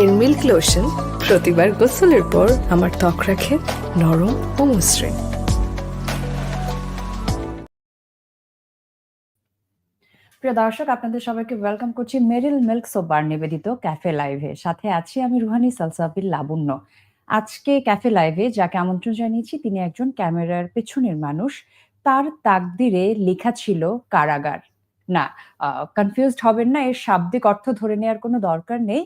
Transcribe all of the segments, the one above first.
এর milk lotion প্রতিবার গোসলের পর আমার ত্বক রাখে নরম ও মসৃণ। প্রিয় দর্শক, আপনাদের সবাইকে ওয়েলকাম করছি মেরিল মিল্ক সোবার নিবেদিত ক্যাফে লাইভে সাথে আছি আমি রুহানি সালসাবিল লাবণ্য। আজকে ক্যাফে লাইভে যাকে আমন্ত্রণ জানিয়েছি, তিনি একজন ক্যামেরার পেছনের মানুষ। তার তাকদিরে লেখা ছিল কারাগার। না কনফিউজড হবেন না, এর শাব্দিক অর্থ ধরে নেওয়ার কোনো দরকার নেই।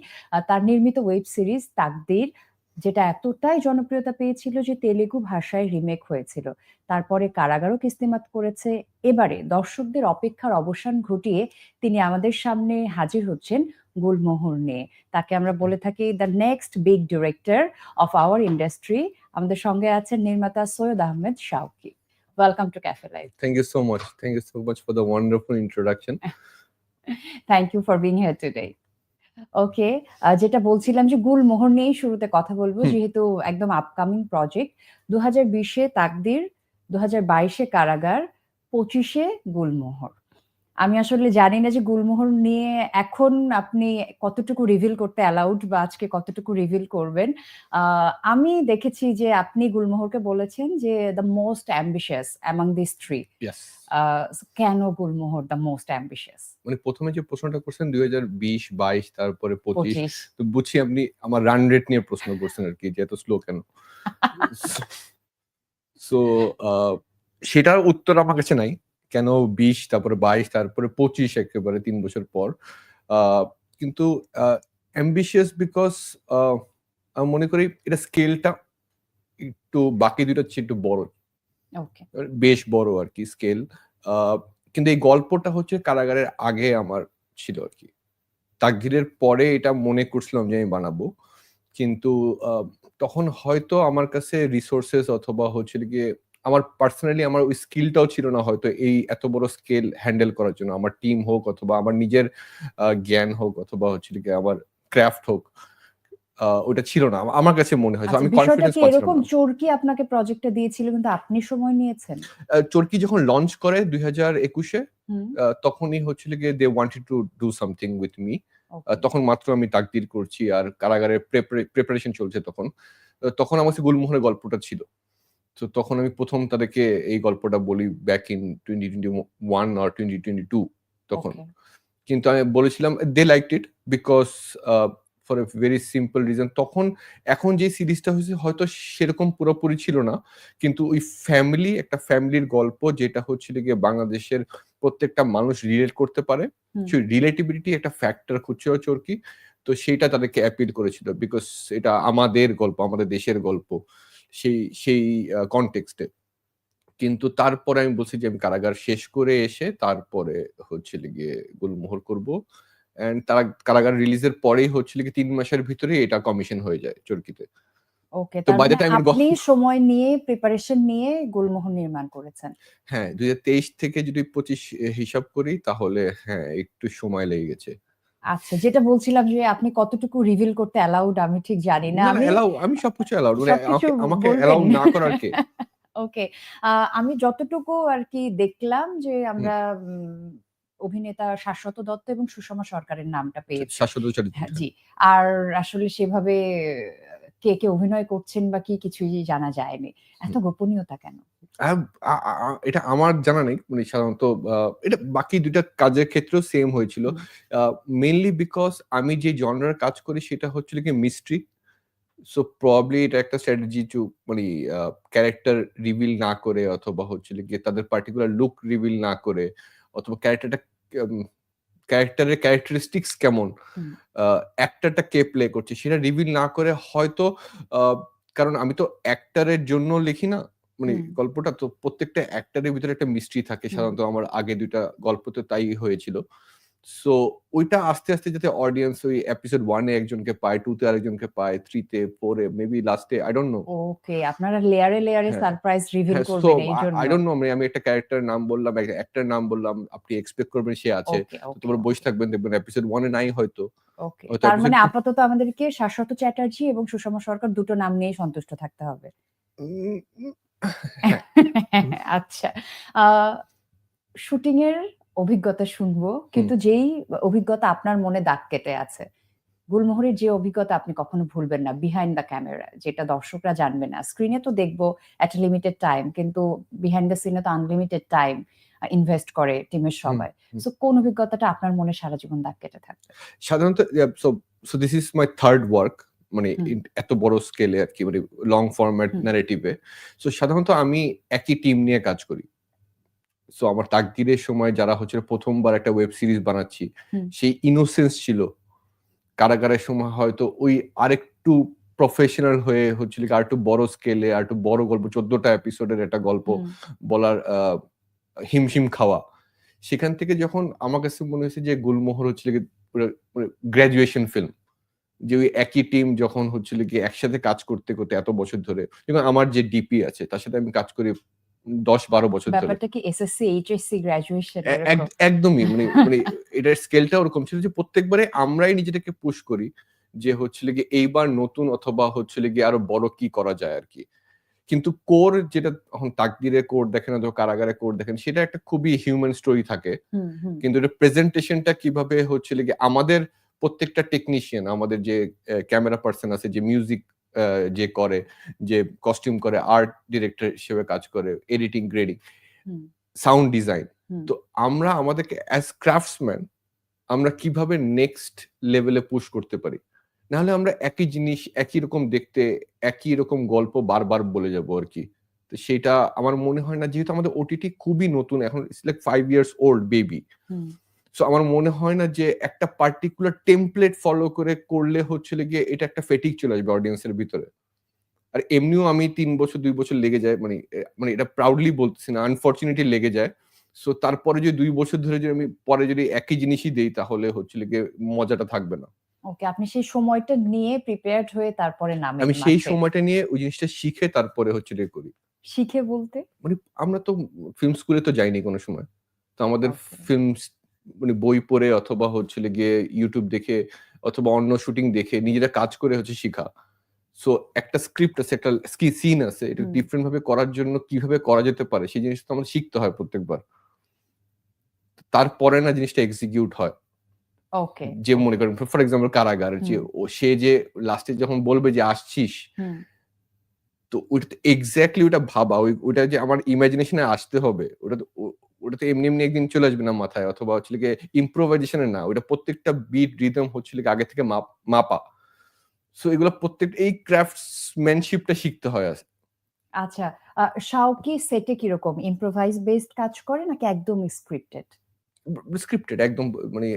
তার নির্মিত ওয়েব সিরিজ তাকদির, যেটা এতটাই জনপ্রিয়তা পেয়েছিল যে তেলেগু ভাষায় রিমেক হয়েছিল। তারপরে কারাগারও কিস্তিমাত করেছে। এবারে দর্শকদের অপেক্ষার অবসান ঘটিয়ে তিনি আমাদের সামনে হাজির হচ্ছেন গুলমোহর নিয়ে। তাকে আমরা বলে থাকি the next big director of our industry আমাদের সঙ্গে আছেন নির্মাতা Syed Ahmed Shawki welcome to cafe live Thank you so much. Thank you so much for the wonderful introduction. Thank you for being here today okay যেটা বলছিলাম যে গুলমোহর নিয়েই শুরুতে কথা বলব যেহেতু একদম আপকামিং প্রজেক্ট দু হাজার বিশে তাকদির দু হাজার বাইশে কারাগার পঁচিশে গুলমোহর আমি আসলে জানি না যে গুলমোহর নিয়ে এখন আপনি কতটুকু রিভিল করতে অ্যালাউড বা আজকে কতটুকু রিভিল করবেন। আমি দেখেছি যে আপনি গুলমোহরকে বলেছেন যে the most ambitious among this three. কেন গুলমোহর দ্য মোস্ট অ্যাম্বিশিয়াস মানে প্রথমে যে প্রশ্নটা করছেন দুই হাজার বিশ বাইশ তারপরে পঁচিশ পঁচিশ। তো বুঝছি আপনি আমার রান রেট নিয়ে প্রশ্ন করছেন আর কি যে এত স্লো কেন? সো সেটার উত্তর আমার কাছে নাই। কেন বিশ তারপরে বাইশ তারপরে পঁচিশ একেবারে তিন বছর পর। কিন্তু অ্যাম্বিশিয়াস বিকজ আমি মনে করি এটা স্কেলটা একটু বাকি দুটো চেয়ে একটু বড়। বেশ বড় আর কি স্কেল কিন্তু এই গল্পটা হচ্ছে কারাগারের আগে আমার ছিল আর কি। তাকদিরের পরে এটা মনে করছিলাম যে আমি বানাবো। কিন্তু তখন হয়তো আমার কাছে রিসোর্সেস অথবা হচ্ছে গিয়ে আমার পার্সোনালি আমার ওই স্কিলটাও ছিল না হয়তো এই এত বড় স্কেল হ্যান্ডেল করার জন্য। আমার টিম হোক অথবা আমার নিজের জ্ঞান হোক অথবা হচ্ছে গিয়ে আমার ক্রাফট হোক ওটা ছিল না। আমার কাছে মনে হয় আচ্ছা আমি কনফিডেন্স পাচ্ছিলাম এরকম চোরকি আপনাকে প্রজেক্টটা দিয়েছিল কিন্তু আপনি সময় নিয়েছেন? চরকি যখন লঞ্চ করে দুই হাজার একুশে আহ, তখনই হচ্ছিল গিয়ে they wanted to do something with me তখন মাত্র আমি তাকদির করছি আর কারাগারের প্রিপারেশন চলছে তখন। তখন আমার কাছে গুলমোহরের গল্পটা ছিল। তো তখন আমি প্রথম তাদেরকে এই গল্পটা বলি back in twenty twenty one R twenty twenty two তখন কিন্তু আমি বলেছিলাম they like it because for a very simple reason তখন এখন যে সিরিজটা হয়েছে হয়তো সেরকম পুরোপুরি ছিল না। কিন্তু ওই ফ্যামিলি একটা ফ্যামিলির গল্প যেটা হচ্ছিল গিয়ে বাংলাদেশের প্রত্যেকটা মানুষ রিলেট করতে পারে। সেই রিলেটিভিটি একটা ফ্যাক্টর খুঁজছিল চরকি। তো সেইটা তাদেরকে অ্যাপিল করেছিল বিকজ এটা আমাদের গল্প আমাদের দেশের গল্প। সেই সেই কনটেক্সটে কিন্তু তারপরে আমি বলছি যে আমি কারাগার শেষ করে এসে তারপরে হচ্ছিল গিয়ে গুলমোহর করব। এন্ড তারা কারাগার রিলিজের পরেই হচ্ছিল কি তিন মাসের ভিতরে এটা কমিশন হয়ে যায় চরকিতে। ওকে তো time we got- আপনি সময় নিয়ে প্রিপারেশন নিয়ে গুলমোহর নির্মাণ করেছেন। হ্যাঁ দুই হাজার তেইশ থেকে যদি পঁচিশ হিসাব করি তাহলে হ্যাঁ একটু সময় লেগে গেছে। আচ্ছা যেটা বলছিলাম যে আপনি কতটুকু রিভিল করতে অ্যালাউড আমি ঠিক জানি না। আমি এলাও আমি সবকিছু এলাউড মানে আমাকে এলাউ না করার কে? ওকে আমি যতটুকু আর কি দেখলাম যে আমরা অভিনেতা শাশ্বত দত্ত এবং সুষমা সরকারের নামটা পেয়েছি। শাশ্বত চরিত্র হ্যাঁ, জি। আর আসলে সেভাবে কে কে অভিনয় করছেন বা কি কিছুই জানা যায়নি। এত গোপনীয়তা কেন? এটা আমার জানা নেই মানে সাধারণত এটা বাকি দুইটা কাজের ক্ষেত্রেও সেম হয়েছিল। মেনলি বিকজ আমি যে জনরার কাজ করি সেটা হচ্ছিল কি মিস্ট্রি সো প্রবলি এটা একটা স্ট্র্যাটেজি টু মানে ক্যারেক্টার রিভিল না করে অথবা হচ্ছিল গিয়ে তাদের পার্টিকুলার লুক রিভিল না করে অথবা ক্যারেক্টারটা ক্যারেক্টারের ক্যারেক্টারিস্টিক্স কেমন অ্যাক্টারটা কে প্লে করছে সেটা রিভিল না করে হয়তো কারণ আমি তো অ্যাক্টারের জন্য লিখি না মানে গল্পটা তো প্রত্যেকটা অ্যাক্টারের ভিতরে একটা মিস্ট্রি থাকে। সাধারণত আমার আগে দুইটা গল্পতে তাই হয়েছিল। সো ওইটা আস্তে আস্তে যাতে অডিয়েন্স ওই এপিসোড ওয়ানে একজনকে পায় টু তে আরেকজনকে পায় থ্রিতে ফোরে মেবি লাস্টে আই ডোন্ট নো ওকে আপনারা লেয়ারে লেয়ারে। সারপ্রাইজ রিভিল করবেন এই জন্য। আই ডোন্ট নো আমি একটা ক্যারেক্টার নাম বললাম একটা অ্যাক্টার নাম বললাম আপনি এক্সপেক্ট করবেন সে আছে। তো তোমরা বসে থাকবেন দেখবেন এপিসোড ওয়ানে নাই হয়তো। ওকে তার মানে আপাতত আমাদেরকে শাশ্বত চ্যাটার্জি এবং সুষমা সরকার দুটো নাম নিয়েই সন্তুষ্ট থাকতে হবে। আচ্ছা। শুটিং এর অভিজ্ঞতা শুনব কিন্তু যেই অভিজ্ঞতা আপনার মনে দাগ কেটে আছে গুলমোহরের যে অভিজ্ঞতা আপনি কখনো ভুলবেন না বিহাইন্ড দ্য ক্যামেরা যেটা দর্শকরা জানবে না। স্ক্রিনে তো দেখব এট লিমিটেড টাইম কিন্তু বিহাইন্ড দ্য সিনে তো আনলিমিটেড টাইম ইনভেস্ট করে টিমের সবাই। সো কোন অভিজ্ঞতাটা আপনার মনে সারা জীবন দাগ কেটে থাকবে? সাধারণত so this is my third work মানে এত বড় স্কেলে আর কি মানে লং ফরম্যাট। ন্যারেটিভে সো সাধারণত আমি একই টিম নিয়ে কাজ করি। সো আমার তাকদিরের সময় যারা হচ্ছে প্রথমবার একটা ওয়েব সিরিজ বানাচ্ছি সেই ইনোসেন্স ছিল। কারাগারের সময় হয়তো ওই আরেকটু প্রফেশনাল হয়ে হচ্ছিল আর একটু বড় স্কেলে আর একটু বড় গল্প চোদ্দটা এপিসোডের একটা গল্প বলার হিমশিম খাওয়া। সেখান থেকে যখন আমার কাছে মনে হয়েছে যে গুলমোহর হচ্ছিল কি গ্র্যাজুয়েশন ফিল্ম যে ওই একই টিম যখন হচ্ছিল কি একসাথে কাজ করতে করতে এত বছর ধরে যেমন আমার যে ডিপি আছে তার সাথে আমি কাজ করি দশ বারো বছর ধরে। ব্যাপারটা কি এসএসসি এইচএসসি গ্রাজুয়েশন একদমই মানে মানে এটার স্কেলটা ওরকম ছিল যে প্রত্যেকবারে আমরাই নিজেটাকে পুশ করি যে হচ্ছিল গিয়ে এইবার নতুন অথবা হচ্ছিল গিয়ে আরও বড় কি করা যায় আর কি। কিন্তু কোর যেটা এখন তাকদিরে কোর দেখেন অথবা কারাগারে কোর দেখেন সেটা একটা খুবই হিউম্যান স্টোরি থাকে। কিন্তু এটা প্রেজেন্টেশনটা কীভাবে হচ্ছিল গিয়ে আমাদের প্রত্যেকটা টেকনিশিয়ান আমাদের যে ক্যামেরা পার্সন আছে যে মিউজিক যে করে যে কস্টিউম করে আর্ট ডিরেক্টর হিসেবে কাজ করে এডিটিং গ্রেডিং সাউন্ড ডিজাইন তো আমরা আমাদেরকে অ্যাজ ক্রাফটসম্যান আমরা কীভাবে নেক্সট লেভেলে পুশ করতে পারি? নাহলে আমরা একই জিনিস একই রকম দেখতে একই রকম গল্প বারবার বলে যাব আর কি। তো সেটা আমার মনে হয় না যেহেতু আমাদের ওটিটি খুবই নতুন এখন it's like five years old baby so আমার মনে হয় না যে একটা পার্টিকুলার টেমপ্লেট ফলো করে করলে হচ্ছে গিয়ে এটা একটা ফেটিক চলে আসবে অডিয়েন্সের ভিতরে। আর এমনিও আমি তিন বছর দুই বছর লেগে যায় মানে মানে এটা প্রাউডলি বলতেছি না আনফর্চুনেটলি লেগে যায়। সো তারপরে যদি দুই বছর ধরে যদি আমি পরে যদি একই জিনিসই দেই তাহলে হচ্ছে গিয়ে মজাটা থাকবে না। ওকে আপনি সেই সময়টা নিয়ে প্রিপেয়ার্ড হয়ে তারপরে নামে আমি সেই সময়টা নিয়ে ওই জিনিসটা শিখে তারপরে হচ্ছে গিয়ে করি। শিখে বলতে? মানে আমরা তো ফিল্ম স্কুলে তো যাইনি কোনো সময়। তো আমাদের. ফিল্ম মানে বই পড়ে অথবা হচ্ছে গিয়ে ইউটিউব দেখে অথবা অন্য শুটিং দেখে নিজেরা কাজ করে হচ্ছে শিখা। সো একটা স্ক্রিপ্ট আছে একটা সিন আছে এটা ডিফারেন্ট ভাবে করার জন্য কীভাবে করা যেতে পারে সেই জিনিসটা আমাদের শিখতে হয় প্রত্যেকবার। তারপরে না জিনিসটা এক্সিকিউট হয়। ওকে যে মনে করেন ফর এক্সাম্পল কারাগার যে ও সে যে লাস্টে যখন বলবে যে আসছিস তো ওইটা এক্স্যাক্টলি ওটা ভাবা ওই ওটা যে আমার ইমাজিনেশনে আসতে হবে ওটা ওটা তো এমনি এমনি একদিন চলে আসবে না মাথায় অথবা হচ্ছে গিয়ে ইম্প্রোভাইজেশনে না ওটা প্রত্যেকটা বিট রিদম হচ্ছিল গিয়ে আগে থেকে মাপা সো এগুলো প্রত্যেক এই ক্রাফটসম্যানশিপটা শিখতে হয় আচ্ছা আহ, শাওকি সেটে কীরকম? ইম্প্রোভাইজ বেসড কাজ করে নাকি একদম স্ক্রিপ্টেড স্ক্রিপ্টেড একদম মানে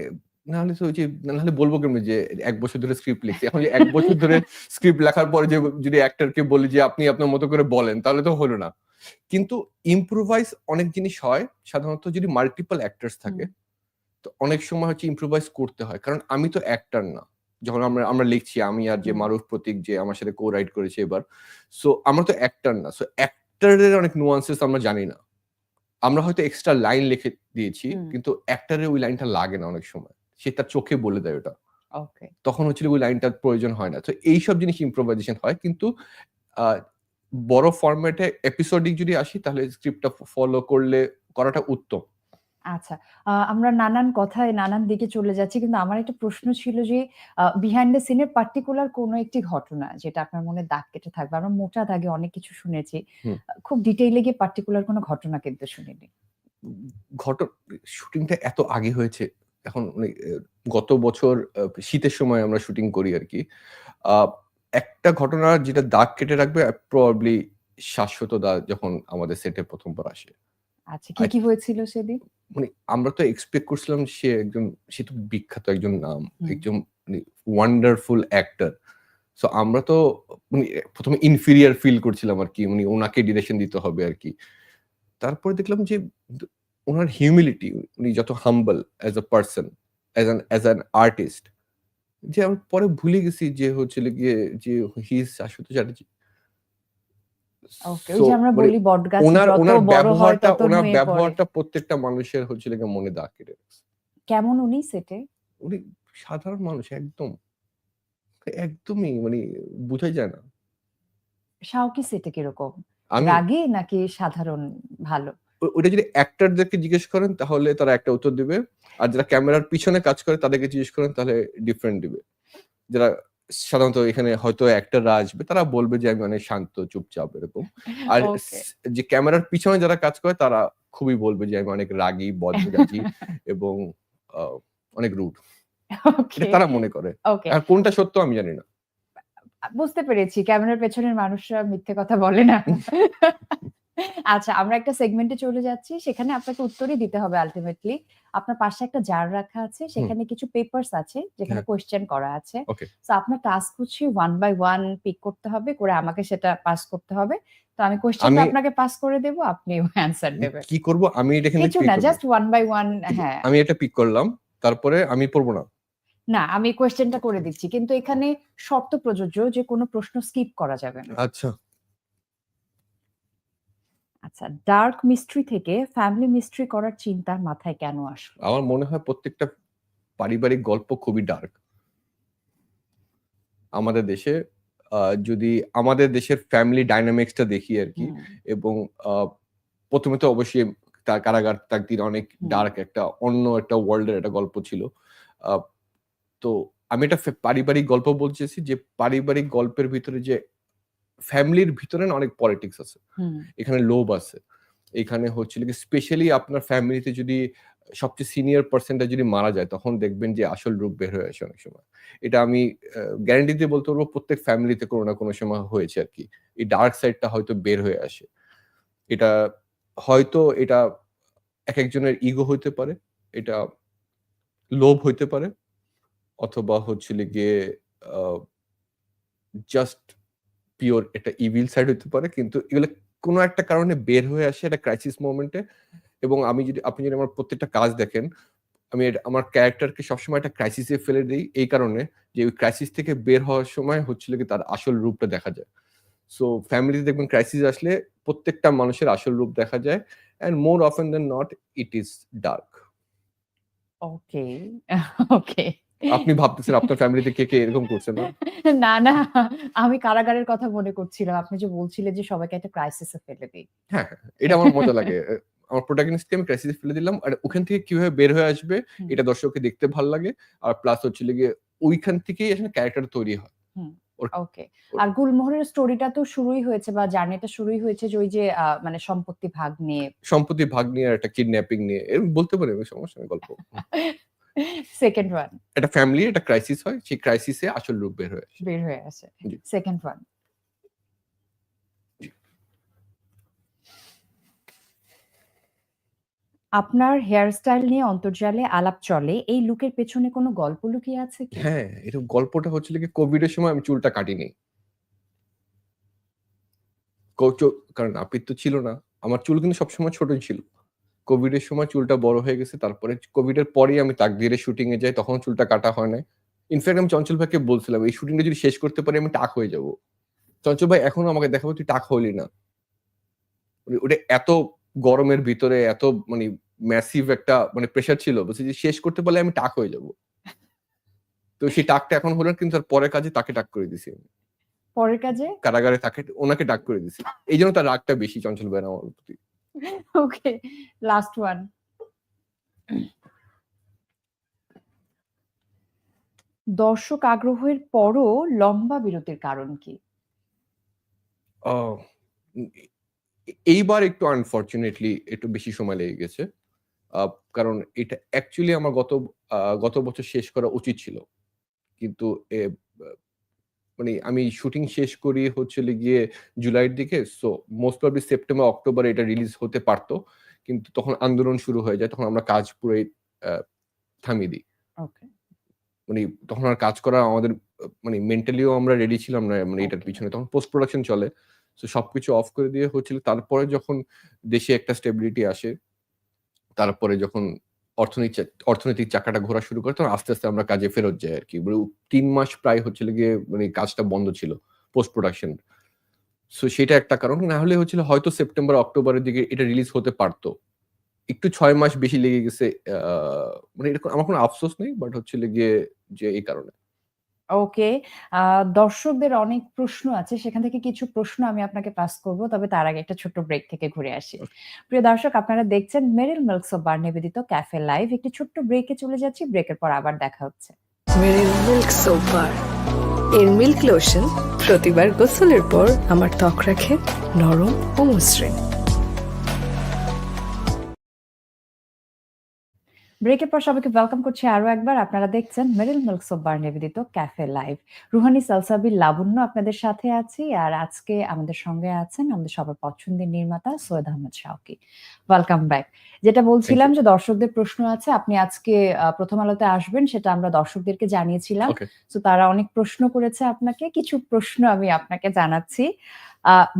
নাহলে তো যে নাহলে বলব কেমন যে এক বছর ধরে স্ক্রিপ্ট লিখছি এখন এক বছর ধরে স্ক্রিপ্ট লেখার পরে যে যদি অ্যাক্টরকে বলি যে আপনি আপনার মতো করে বলেন তাহলে তো হলো না। কিন্তু ইম্প্রোভাইজ অনেক জিনিস হয় সাধারণত যদি মাল্টিপল অ্যাক্টার্স থাকে তো অনেক সময় হচ্ছে ইম্প্রোভাইজ করতে হয়। কারণ আমি তো অ্যাক্টর না। যখন আমরা আমরা লিখছি আমি আর যে। মারুফ প্রতীক যে আমার সাথে কো রাইট করেছে এবার সো আমরা তো অ্যাক্টর না। সো অ্যাক্টরের অনেক নুয়ান্সেস আমরা জানি না। আমরা হয়তো এক্সট্রা লাইন লিখে দিয়েছি কিন্তু অ্যাক্টারের ওই লাইনটা লাগে না অনেক সময়। সে তার চোখে বলে দেয় ওটা। তখন হচ্ছিল ওই লাইনটার প্রয়োজন হয় না। তো এইসব জিনিস ইম্প্রোভাইজেশন হয়। কিন্তু বড় ফরম্যাটে এপিসোডিক যদি আসি তাহলে স্ক্রিপ্টটা ফলো করলে করাটা উত্তম। আচ্ছা আমরা নানান কথায় নানান দিকে চলে যাচ্ছি কিন্তু আমার একটা প্রশ্ন ছিল যে বিহাইন্ড দ্য সিনের পার্টিকুলার কোনো একটি ঘটনা যেটা আপনার মনে দাগ কেটে থাকবে? আমরা মোটা দাগে অনেক কিছু শুনেছি। খুব ডিটেইলে গিয়ে পার্টিকুলার কোনো ঘটনা কিন্তু শুনিনি। ঘটন শুটিংটা এত আগে হয়েছে। এখন মানে গত বছর শীতের সময় আমরা শুটিং করি আর কি। একটা ঘটনা যেটা দাগ কেটে রাখবে প্রবাবলি শাশ্বত দা যখন আমাদের সেটে প্রথমবার আসে। আচ্ছা কি কি হয়েছিল সেদিন? মানে আমরা তো এক্সপেক্ট করছিলাম সে একজন সে তো বিখ্যাত একজন নাম একজন ওয়ান্ডারফুল অ্যাক্টর সো আমরা তো মানে প্রথমে ইনফিরিয়ার ফিল করছিলাম আর কি মানে ওনাকে ডিরেকশন দিতে হবে আর কি। তারপরে দেখলাম যে ওনার হিউমিলিটি উনি যত humble as a person as an as an artist যে আমি পরে ভুলে গেছি যে হচ্ছিল গিয়ে যে হি শাশ্বত চ্যাটার্জি। ওনার ওনার ব্যবহারটা ওনার ব্যবহারটা প্রত্যেকটা মানুষের হচ্ছিল গিয়ে মনে দাগ কেটে কেমন উনি সেটে? উনি সাধারণ মানুষ একদম। একদমই মানে বোঝাই যায় না। সেটে কীরকম? রাগী নাকি সাধারণ ভালো? ওটা যদি অ্যাক্টরদেরকে জিজ্ঞেস করেন তাহলে তারা একটা উত্তর দিবে। আর যারা ক্যামেরার পিছনে কাজ করে তাদেরকে জিজ্ঞেস করেন তাহলে ডিফারেন্ট দিবে। যারা সাধারণত এখানে হয়তো অ্যাক্টররা আসবে তারা বলবে যে আমি অনেক শান্ত চুপচাপ এরকম। আর যে ক্যামেরার পিছনে যারা কাজ করে তারা খুবই বলবে যে আমি অনেক রাগী বদমেজাজি এবং অনেক রুড তারা মনে করে। আর কোনটা সত্য আমি জানি না। বুঝতে পেরেছি। ক্যামেরার পেছনের মানুষরা মিথ্যে কথা বলে না। আচ্ছা আমরা একটা সেগমেন্টে চলে যাচ্ছি। সেখানে আপনাকে উত্তরই দিতে হবে আলটিমেটলি আপনার পাশে একটা জার রাখা আছে। সেখানে কিছু পেপারস আছে যেখানে হ্যাঁ। কোয়েশ্চেন করা আছে. তো আপনার টাস্ক হচ্ছে ওয়ান বাই ওয়ান পিক করতে হবে করে আমাকে সেটা পাস করতে হবে। তো আমি কোয়েশ্চেনটা আমি- আপনাকে পাস করে দেব আপনি অ্যান্সার দেবেন। কি করব? আমি এটা কিছু না জাস্ট ওয়ান বাই ওয়ান হ্যাঁ। আমি এটা পিক করলাম তারপরে আমি পড়ব না। না আমি কোয়েশ্চেনটা করে দিচ্ছি। কিন্তু এখানে শর্ত প্রযোজ্য যে কোনো প্রশ্ন স্কিপ করা যাবে না। আচ্ছা। আচ্ছা ডার্ক মিস্ট্রি থেকে ফ্যামিলি মিস্ট্রি করার চিন্তা মাথায় কেন আসলো? আমার মনে হয় প্রত্যেকটা পারিবারিক গল্প খুবই ডার্ক আমাদের দেশে যদি আমাদের দেশের ফ্যামিলি ডাইনামিক্সটা দেখি আর কি এবং প্রথমে তো অবশ্যই তার কারাগার তাকদির অনেক ডার্ক একটা অন্য একটা ওয়ার্ল্ডের একটা গল্প ছিল। আহ, তো আমি একটা ফে- পারিবারিক গল্প বলতেছি যে পারিবারিক গল্পের ভিতরে যে ফ্যামিলির ভিতরে না অনেক পলিটিক্স আছে। এখানে লোভ আছে। এখানে হচ্ছিল কি স্পেশালি আপনার ফ্যামিলিতে যদি সবচেয়ে সিনিয়র পার্সনটা যদি মারা যায় তখন দেখবেন যে আসল রূপ বের হয়ে আসে অনেক সময়। এটা আমি গ্যারান্টি দিয়ে বলতে পারব প্রত্যেক ফ্যামিলিতে কোনো না কোনো সময় হয়েছে আর কি। এই ডার্ক সাইডটা হয়তো বের হয়ে আসে। এটা হয়তো এটা এক একজনের ইগো হইতে পারে এটা লোভ হইতে পারে অথবা হচ্ছিল গিয়ে জাস্ট পিওর একটা ইভিল সাইড হতে পারে, কিন্তু এগুলো কোনো একটা কারণে বের হয়ে আসে একটা ক্রাইসিস মোমেন্টে এবং আমি যদি, আপনি যদি আমার প্রত্যেকটা কাজ দেখেন, আমি আমার ক্যারেক্টারকে সবসময় একটা ক্রাইসিসে ফেলে দিই এই কারণে যে ওই ক্রাইসিস থেকে বের হওয়ার সময় হচ্ছিল কি তার আসল রূপটা দেখা যায়। সো ফ্যামিলিতে দেখবেন ক্রাইসিস আসলে প্রত্যেকটা মানুষের আসল রূপ দেখা যায় and more often than not it is dark okay okay আপনি ভাবতেছেন আপনার ফ্যামিলিতে কে কে এরকম করছে না? না না আমি কারাগারের কথা মনে করছিলাম। আপনি যে বলছিলেন যে সবাইকে একটা ক্রাইসিসে ফেলে দিই। হ্যাঁ হ্যাঁ, এটা আমার মজা লাগে। আমার প্রোটাগনিস্টকে আমি ক্রাইসিসে ফেলে দিলাম আর ওখান থেকে কীভাবে বের হয়ে আসবে এটা দর্শককে দেখতে ভালো লাগে। আর প্লাস হচ্ছিল গিয়ে ওইখান থেকেই আসলে ক্যারেক্টার তৈরি হয়। ওকে আর গুলমোহরের স্টোরিটা তো শুরুই হয়েছে বা জার্নিটা শুরুই হয়েছে যে ওই যে মানে সম্পত্তি ভাগ নিয়ে। সম্পত্তি ভাগ নিয়ে আর একটা কিডন্যাপিং নিয়ে। এরকম বলতে পারি সমস্যা নেই গল্প। সেকেন্ড ওয়ান একটা ফ্যামিলি একটা ক্রাইসিস হয় সেই ক্রাইসিসে আসল রূপ বের হয়ে আসে। বের হয়ে আসে। সেকেন্ড ওয়ান আপনার হেয়ারস্টাইল নিয়ে অন্তর্জালে আলাপ চলে এই লুকের পেছনে কোনো গল্প লুকিয়ে আছে কি? হ্যাঁ এরকম গল্পটা হচ্ছিল কি কোভিড এর সময় আমি চুলটা কাটিনি। কারণ আপিত তো ছিল না। আমার চুল কিন্তু সবসময় ছোটই ছিল। কোভিড এর সময় চুলটা বড় হয়ে গেছে তারপরে কোভিড এর পরেই আমি তাকদিরে শুটিং এ যাই তখন চুলটা কাটা হয় না ইনফ্যাক্ট আমি চঞ্চল ভাইকে বলছিলাম এই শুটিংটা যদি শেষ করতে পারি আমি টাক হয়ে যাব। চঞ্চল ভাই এখনও আমাকে দেখাবো তুই টাক হলি না। ওটা- ওটা এত গরমের ভিতরে এত মানে ম্যাসিভ একটা মানে প্রেশার ছিল বলছি যে শেষ করতে পারলে আমি টাক হয়ে যাব। তো সেই টাকটা এখন হলো কিন্তু তার পরের কাজে তাকে টাক করে দিছি আমি। পরের কাজে? কারাগারে তাকে ওনাকে ডাক করে দিছি। এই জন্য তার রাগটা বেশি চঞ্চল ভাই আমার প্রতি। ওকে লাস্ট ওয়ান দর্শক আগ্রহের পরও লম্বা বিরতির কারণ কি? এইবার একটু আনফরচুনেটলি একটু বেশি সময় লেগে গেছে। কারণ এটা অ্যাকচুয়ালি আমার গত গত বছর শেষ করা উচিত ছিল। কিন্তু মানে আমি শুটিং শেষ করি হচ্ছিল গিয়ে জুলাইয়ের দিকে so most probably September October এটা রিলিজ হতে পারতো। কিন্তু তখন আন্দোলন শুরু হয়ে যায় তখন আমরা কাজ পুরোই থামিয়ে দিই। ওকে মানে তখন আর কাজ করা আমাদের মানে মেন্টালিও আমরা রেডি ছিলাম না মানে এটার পিছনে। তখন পোস্ট প্রোডাকশন চলে তো সবকিছু অফ করে দিয়ে হচ্ছিল। তারপরে যখন দেশে একটা স্টেবিলিটি আসে তারপরে যখন অর্থনৈতিক অর্থনৈতিক চাকাটা ঘোরা শুরু করে তখন আস্তে আস্তে আমরা কাজে ফেরত যাই আর কি। মানে তিন মাস প্রায় হচ্ছিল গিয়ে মানে কাজটা বন্ধ ছিল পোস্ট প্রোডাকশন সো সেটা একটা কারণ। না হলে হচ্ছিল হয়তো সেপ্টেম্বর অক্টোবরের দিকে এটা রিলিজ হতে পারতো। একটু ছয় মাস বেশি লেগে গেছে মানে এরকম আমার কোনো আফসোস নেই বাট হচ্ছিল গিয়ে যে এই কারণে। ওকে। দর্শকদের অনেক প্রশ্ন আছে। সেখান থেকে কিছু প্রশ্ন আমি আপনাকে পাস করব। তবে তার আগে একটা ছোট্ট ব্রেক থেকে ঘুরে আসি। প্রিয় দর্শক আপনারা দেখছেন মেরিল মিল্কস অফ বার নিবেদিত ক্যাফে লাইভ। একটি ছোট্ট ব্রেকে চলে যাচ্ছি। ব্রেকের পর আবার দেখা হচ্ছে। মেরিল মিল্ক সোপ বার এর মিল্ক লোশন প্রতিবার গোসলের পর আমার ত্বক রাখে নরম ও মসৃণ ব্রেকের পর সবাইকে ওয়েলকাম করছি আরও একবার। আপনারা দেখছেন মেরিল মিল্ক সোপ বার নিবেদিত ক্যাফে লাইভ রুহানি সালসাবি লাবণ্য আপনাদের সাথে আছি আর আজকে আমাদের সঙ্গে আছেন আমাদের সবার পছন্দের নির্মাতা সৈয়দ আহমদ শাওকি। ওয়েলকাম ব্যাক যেটা বলছিলাম যে দর্শকদের প্রশ্ন আছে আপনি আজকে প্রথম আলোতে আসবেন সেটা আমরা দর্শকদেরকে জানিয়েছিলাম। তো তারা অনেক প্রশ্ন করেছে আপনাকে কিছু প্রশ্ন আমি আপনাকে জানাচ্ছি। আহ,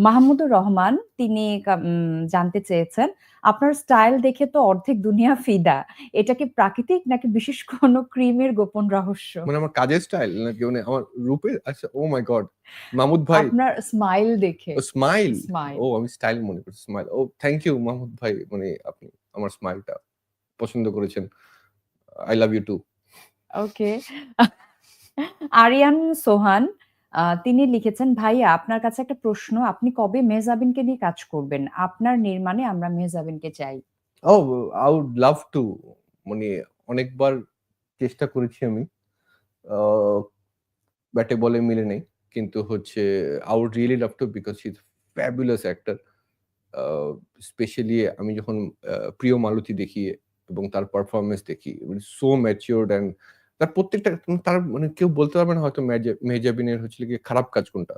মাহমুদুর রহমান তিনি জানতে চেয়েছেন আপনার স্টাইল দেখে তো অর্ধেক দুনিয়া ফিদা। এটা কি প্রাকৃতিক নাকি বিশেষ কোনো ক্রিমের গোপন রহস্য? মানে আমার কাজের স্টাইল নাকি মানে আমার রূপে আচ্ছা ও মাই গড মাহমুদ ভাই। আপনার স্মাইল দেখে। স্মাইল স্মাইল ও আমি স্টাইল মনে করি স্মাইল ও থ্যাংক ইউ মাহমুদ ভাই মানে আপনি আমার স্মাইলটা পছন্দ করেছেন। I love you too okay Ariyan Sohan তিনি লিখেছেন, ভাইয়া, আপনার কাছে একটা প্রশ্ন। আপনি কবে মেহজাবিনকে নিয়ে কাজ করবেন? আপনার নির্মাণে আমরা মেহজাবিনকে চাই। ও আই উড লাভ টু। মানে অনেকবার চেষ্টা করেছি আমি। ব্যাটে বলে মিলে নেই। কিন্তু হচ্ছে I would really love to because he fabulous actor. Specially আমি যখন প্রিয় মালতী দেখি এবং তার পারফরমেন্স দেখি সো ম্যাচিওর্ড অ্যান্ড তার প্রত্যেকটা তার মানে কেউ বলতে পারবে না হয়তো মেহজা- মেহজাবিনের হচ্ছে কি খারাপ কাজ কোনটা।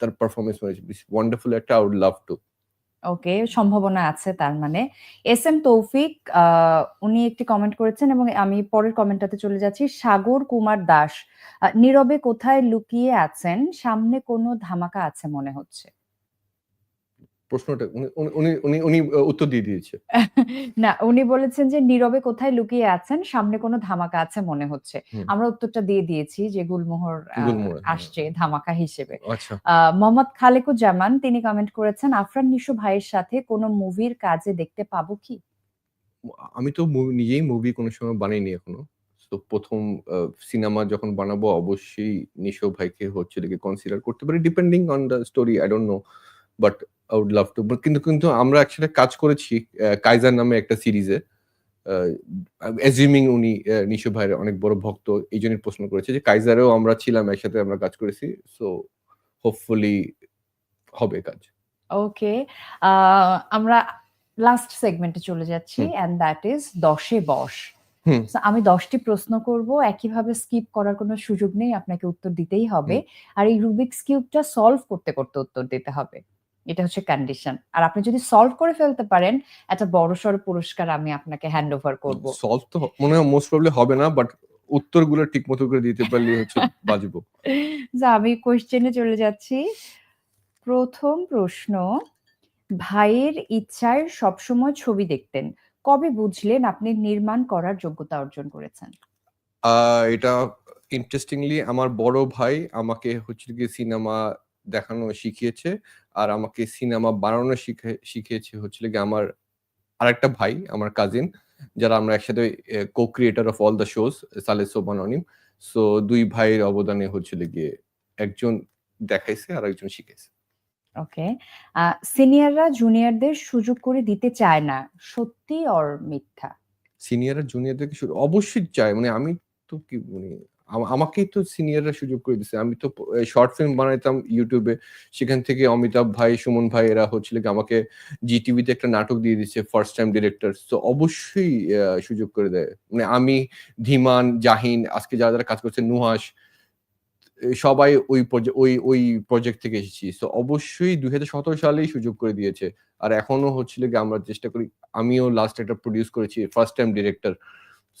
তার পারফরমেন্স ওয়ান্ডারফুল একটা I would love to okay, সম্ভাবনা আছে তার মানে। এস এম তৌফিক উনি একটি কমেন্ট করেছেন এবং আমি পরের কমেন্টটাতে চলে যাচ্ছি। সাগর কুমার দাস নীরবে কোথায় লুকিয়ে আছেন? সামনে কোনো ধামাকা আছে মনে হচ্ছে? প্রশ্নটা উনি উনি- উনি উত্তর দিয়ে দিয়েছে। না উনি বলেছেন যে নীরবে কোথায় লুকিয়ে আছেন সামনে কোনো ধামাকা আছে মনে হচ্ছে। আমরা উত্তরটা দিয়ে দিয়েছি যে গুলমোহর হ্যাঁ। আসছে ধামাকা হিসেবে। আচ্ছা। মোহাম্মদ খালেকুজ্জামান তিনি কমেন্ট করেছেন আফরান নিশো ভাইয়ের সাথে কোনো মুভির কাজে দেখতে পাবো কি? আমি তো নিজেই মুভি কোনো সময় বানাইনি এখনও। তো প্রথম সিনেমা যখন বানাবো অবশ্যই নিশো ভাইকে হচ্ছে লিখে কনসিডার করতে পারি depending on the story I don't know but I would love to কিন্তু কিন্তু আমরা একসাথে কাজ করেছি কাইজার নামে একটা সিরিজে অ্যাজিউমিং উনি নিশো ভাইয়ের অনেক বড় ভক্ত এই জন্যই প্রশ্ন করেছে যে কাইজারেও আমরা ছিলাম একসাথে আমরা কাজ করেছি সো হোপফুলি হবে কাজ ওকে আমরা লাস্ট সেগমেন্টে চলে যাচ্ছি। এন্ড দ্যাট ইজ দশে বশ। আমি দশটি প্রশ্ন করব একইভাবে স্কিপ করার কোনো সুযোগ নেই আপনাকে উত্তর দিতেই হবে আর এই রুবিক্স কিউবটা সলভ করতে করতে উত্তর দিতে হবে এটা হচ্ছে কন্ডিশন আর আপনি যদি সলভ করে ফেলতে পারেন একটা বড়সড় পুরস্কার আমি আপনাকে হ্যান্ড ওভার করব। সলভ তো মনে হয় মোস্ট প্রবলি হবে না বাট উত্তরগুলো ঠিক মতো করে দিতে পারলে হচ্ছে বাজবো। যা আমি কোশ্চেনে চলে যাচ্ছি। প্রথম প্রশ্ন ভাইয়ের ইচ্ছায় সবসময় ছবি দেখতেন। কবে বুঝলেন আপনি নির্মাণ করার যোগ্যতা অর্জন করেছেন? এটা ইন্টারেস্টিংলি আমার বড় ভাই আমাকে হচ্ছে কি সিনেমা দেখানো শিখিয়েছে। আর আমাকে সিনেমা বানানো শিখে শিখিয়েছে হচ্ছে কি আমার আরেকটা ভাই আমার কাজিন যারা আমরা একসাথে co creator of all the shows Salles সোবানিম সো দুই ভাইয়ের অবদানে হচ্ছিল গিয়ে একজন দেখাইছে আর একজন শিখেছে ওকে। সিনিয়ররা জুনিয়রদের সুযোগ করে দিতে চায় না। সত্যি অর মিথ্যা? সিনিয়ররা জুনিয়রদেরকে অবশ্যই চায়। মানে আমি তো কি মানে আমাকেই তো সিনিয়ররা সুযোগ করে দিছে। আমি তো শর্ট ফিল্ম বানাইতাম ইউটিউবে সেখান থেকে অমিতাভ ভাই, সুমন ভাই এরা হচ্ছিল কি আমাকে জি টিভিতে একটা নাটক দিয়ে দিচ্ছে ফার্স্ট টাইম ডিরেক্টর তো অবশ্যই সুযোগ করে দেয়। মানে আমি, ধীমান, জাহিন, আজকে যারা যারা কাজ করছে নুহাস সবাই ওই ওই ওই প্রজেক্ট থেকে এসেছি। তো অবশ্যই দুই হাজার সতেরো সালেই সুযোগ করে দিয়েছে। আর এখনও হচ্ছিল কি আমরা চেষ্টা করি, আমিও লাস্ট একটা প্রডিউস করেছি ফার্স্ট টাইম ডিরেক্টর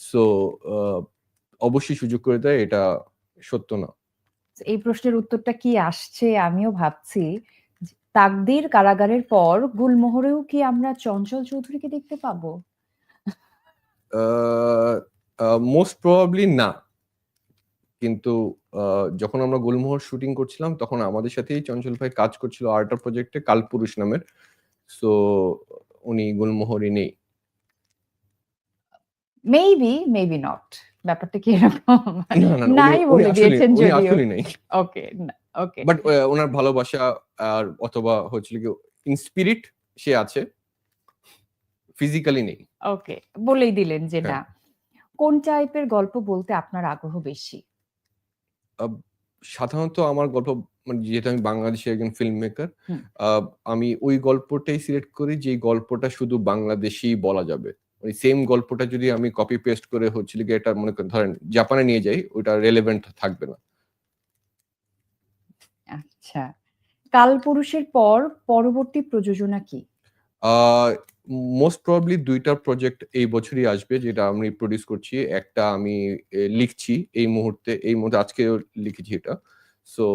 সো অবশ্যই সুযোগ করে দেয় এটা সত্য না। এই প্রশ্নের উত্তরটা কি আসছে আমিও ভাবছি তাকদির কারাগারের পর গুলমোহরেও কি আমরা চঞ্চল চৌধুরীকে দেখতে পাবো? মোস্ট প্রবাবলি না। কিন্তু যখন আমরা গুলমোহর শুটিং করছিলাম তখন আমাদের সাথেই চঞ্চল ভাই কাজ করছিল আর্টার প্রজেক্টে কালপুরুষ নামের। সো উনি গুলমোহরই নেই। মেবি মেবি নট ব্যাপারটা কি এরকম? নাই বলে দিয়েছেন যদিও। ওকে ওকে বাট ওনার ভালোবাসা আর অথবা হচ্ছিল কি ইন স্পিরিট সে আছে। ফিজিক্যালি নেই। ওকে বলেই দিলেন যে হ্যাঁ। না কোন টাইপের গল্প বলতে আপনার আগ্রহ বেশি? সাধারণত আমার গল্প মানে যেহেতু আমি বাংলাদেশের একজন ফিল্ম মেকার আমি ওই গল্পটাই সিলেক্ট করি যে গল্পটা শুধু বাংলাদেশেই বলা যাবে। ওই সেম গল্পটা যদি আমি কপি পেস্ট করে হচ্ছিল কি এটা মনে করেন ধরেন জাপানে নিয়ে যাই ওটা রেলেভেন্ট থাকবে না। আচ্ছা। কালপুরুষের পর পরবর্তী প্রযোজনা কি? মোস্ট প্রবাবলি দুইটা প্রজেক্ট এই বছরই আসবে যেটা আমি প্রডিউস করছি। একটা আমি লিখছি এই মুহূর্তে এই মুহূর্তে আজকে লিখেছি এটা। সো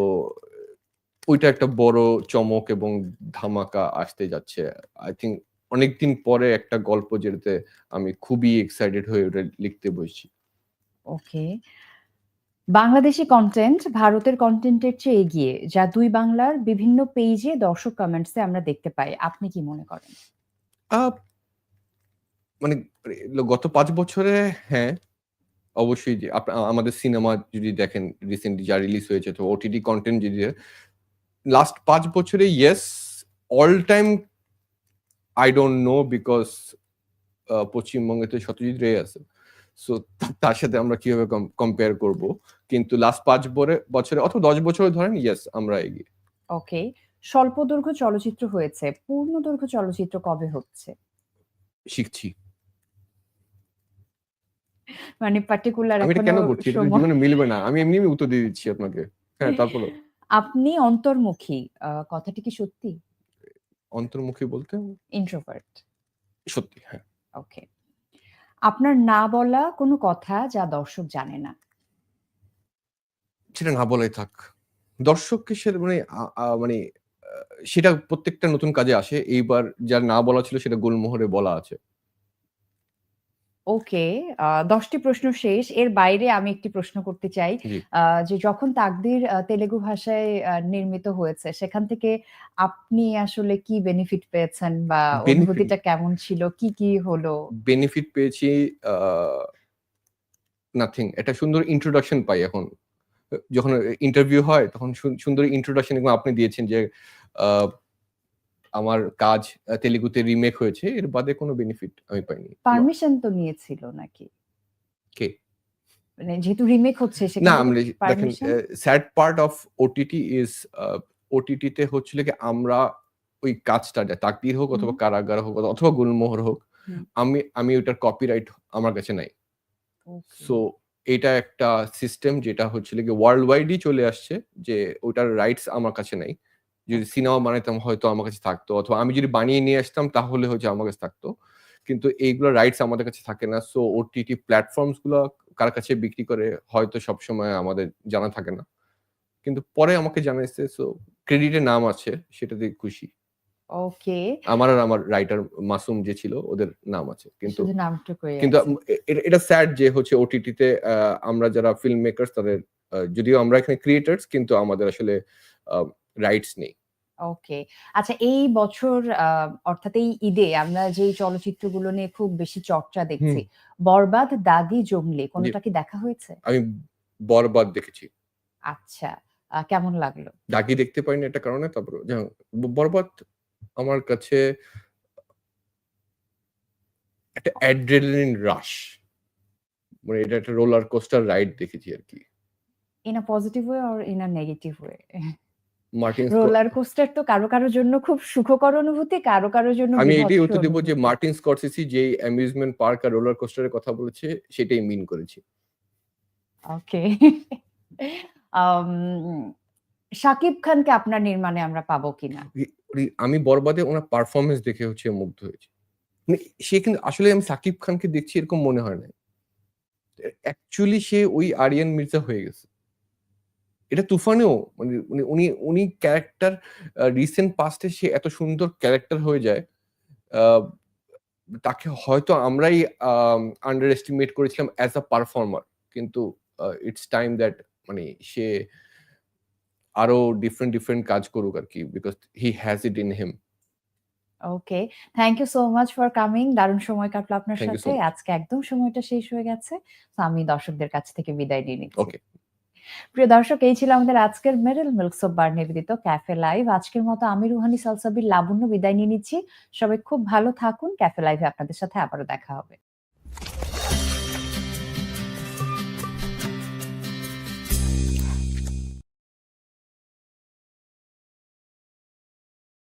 ওইটা একটা বড় চমক এবং ধামাকা আসতে যাচ্ছে। আই থিঙ্ক অনেকদিন পরে একটা গল্প যেটাতে আমি খুবই এক্সাইটেড হয়ে ওটা লিখতে বসছি। ওকে। বাংলাদেশি কন্টেন্ট ভারতের কন্টেন্টের চেয়ে এগিয়ে যা দুই বাংলার বিভিন্ন পেজে দর্শক কমেন্টসে আমরা দেখতে পাই। আপনি কি মনে করেন? আহ, মানে গত পাঁচ বছরে হ্যাঁ অবশ্যই যে আমাদের সিনেমা যদি দেখেন রিসেন্টলি যা রিলিজ হয়েছে তো ওটিটি কন্টেন্ট যদি লাস্ট পাঁচ বছরে yes all time I don't know because পশ্চিমবঙ্গে তো সত্যজিৎ রে আছে সো তার সাথে আমরা কীভাবে কম্পেয়ার করব? কিন্তু লাস্ট পাঁচ বরে বছরে অথবা দশ বছরে ধরেন ইয়েস আমরা এগিয়ে। ওকে স্বল্প দৈর্ঘ্য চলচ্চিত্র হয়েছে। পূর্ণ দৈর্ঘ্য চলচ্চিত্র কবে হচ্ছে? শিখছি। মানে পার্টিকুলার আমি কেন করছি? জীবনে মিলবে না। আমি এমনি উত্তর দিয়ে দিচ্ছি আপনাকে। হ্যাঁ তারপরে আপনি অন্তর্মুখী। কথাটি কি সত্যি? অন্তর্মুখী বলতে? ইন্ট্রোভার্ট সত্যি হ্যাঁ। ওকে আপনার না বলা কোনো কথা যা দর্শক জানে না? সেটা না বলাই থাক। দর্শককে সে মানে মানে সেটা প্রত্যেকটা নতুন কাজে আসে। এইবার যার না বলা ছিল সেটা গোলমোহরে বলা আছে। ওকে দশটি প্রশ্ন শেষ। এর বাইরে আমি একটি প্রশ্ন করতে চাই। জি। যে যখন তাকদির তেলেগু ভাষায় নির্মিত হয়েছে সেখান থেকে আপনি আসলে কি বেনিফিট পেয়েছেন বা? অনুভূতিটা কেমন ছিল? কি কি হলো? বেনিফিট পেয়েছি নাথিং একটা সুন্দর ইন্ট্রোডাকশন পাই এখন। যখন ইন্টারভিউ হয় তখন সুন্দর ইন্ট্রোডাকশন আপনি দিয়েছেন যে আহ, আমার কাজ তেলেগুতে রিমেক হয়েছে এর বাদে কোনো বেনিফিট আমি পাইনি। পারমিশন তো নিয়েছিল নাকি? কে? মানে যেহেতু রিমেক হচ্ছে না আমরা দেখেন sad part of OTT is OTT তে হচ্ছিল কি আমরা ওই কাজটা যা তাকদির হোক অথবা কারাগার হোক অথবা গুলমোহর হোক আমি আমি ওটার কপিরাইট আমার কাছে নাই। সো এটা একটা সিস্টেম যেটা হচ্ছিল কি ওয়ার্ল্ড ওয়াইডই চলে আসছে যে ওটার রাইটস আমার কাছে নাই। যদি সিনেমা বানাইতাম হয়তো আমার কাছে থাকতো। অথবা আমি যদি বানিয়ে নিয়ে আসতাম তাহলে হচ্ছে আমার কাছে থাকতো। কিন্তু এইগুলো রাইটস আমাদের কাছে থাকে না। সো ওটিটি প্ল্যাটফর্মসগুলো কার কাছে বিক্রি করে হয়তো সবসময় আমাদের জানা থাকে না। কিন্তু পরে আমাকে জানাইছে সো ক্রেডিটের নাম আছে সেটাতে খুশি। ওকে আমার আর আমার রাইটার মাসুম যে ছিল ওদের নাম আছে। কিন্তু কিন্তু এটা স্যাড যে হচ্ছে ওটিটিতে আমরা যারা ফিল্ম মেকার্স তাদের যদিও আমরা এখানে ক্রিয়েটার্স কিন্তু আমাদের আসলে রাইটস নেই। ওকে আচ্ছা এই বছর অর্থাৎ এই ঈদে আমরা যে চলচ্চিত্রগুলো নিয়ে খুব বেশি চর্চা দেখছি বরবাদ দাগি জঙ্গলি কোনটা কি দেখা হয়েছে? আমি বরবাদ দেখেছি। আচ্ছা কেমন লাগল? দাগি দেখতে পাইনি এটা কারণে তারপর বরবাদ আমার কাছে একটা অ্যাড্রেনালিন রাশ মানে এটা একটা রোলার কোস্টার রাইড দেখেছি আর কি। In a positive way or in a negative way Martin roller coaster তো কারও কারও জন্য খুব সুখকর অনুভূতি কারও কারোর জন্য আমি এটাই উত্তর দিব যে মার্টিন স্করসেসি যে অ্যামিউজমেন্ট পার্ক আর রোলার কোস্টারের কথা বলেছে সেটাই মিন করেছি। ওকে। শাকিব খানকে আপনার নির্মাণে আমরা পাবো কিনা? আমি বরবাদে ওনার পারফরমেন্স দেখে হচ্ছে মুগ্ধ হয়েছি। মানে সে কিন্তু আসলে আমি সাকিব খানকে দেখছি এরকম মনে হয় না অ্যাকচুয়ালি সে ওই আরিয়ান মির্জা হয়ে গেছে। এটা তুফানেও মানে উনি- উনি উনি ক্যারেক্টার রিসেন্ট পাস্টে সে এত সুন্দর ক্যারেক্টার হয়ে যায় তাকে হয়তো আমরাই আন্ডার এস্টিমেট করেছিলাম অ্যাজ আ পারফর্মার কিন্তু ইটস টাইম দ্যাট মানে সে আরও ডিফারেন্ট ডিফারেন্ট কাজ করুক আর কি because he has it in him okay. Thank you so much for coming. দারুণ সময় কাটলো আপনার সাথে। আজকে একদম সময়টা শেষ হয়ে গেছে। আমি দর্শকদের কাছ থেকে বিদায় নিয়ে নিচ্ছি। ওকে। প্রিয় দর্শক, এই ছিল আমাদের আজকের মেরেল মিল্ক সোপ বার নিবেদিত ক্যাফে লাইভ। আজকের মতো আমি রুহানি সালসাবির লাবণ্য বিদায় নিয়ে নিচ্ছি। সবাই খুব ভালো থাকুন। ক্যাফে লাইভে আপনাদের সাথে আবারও দেখা হবে।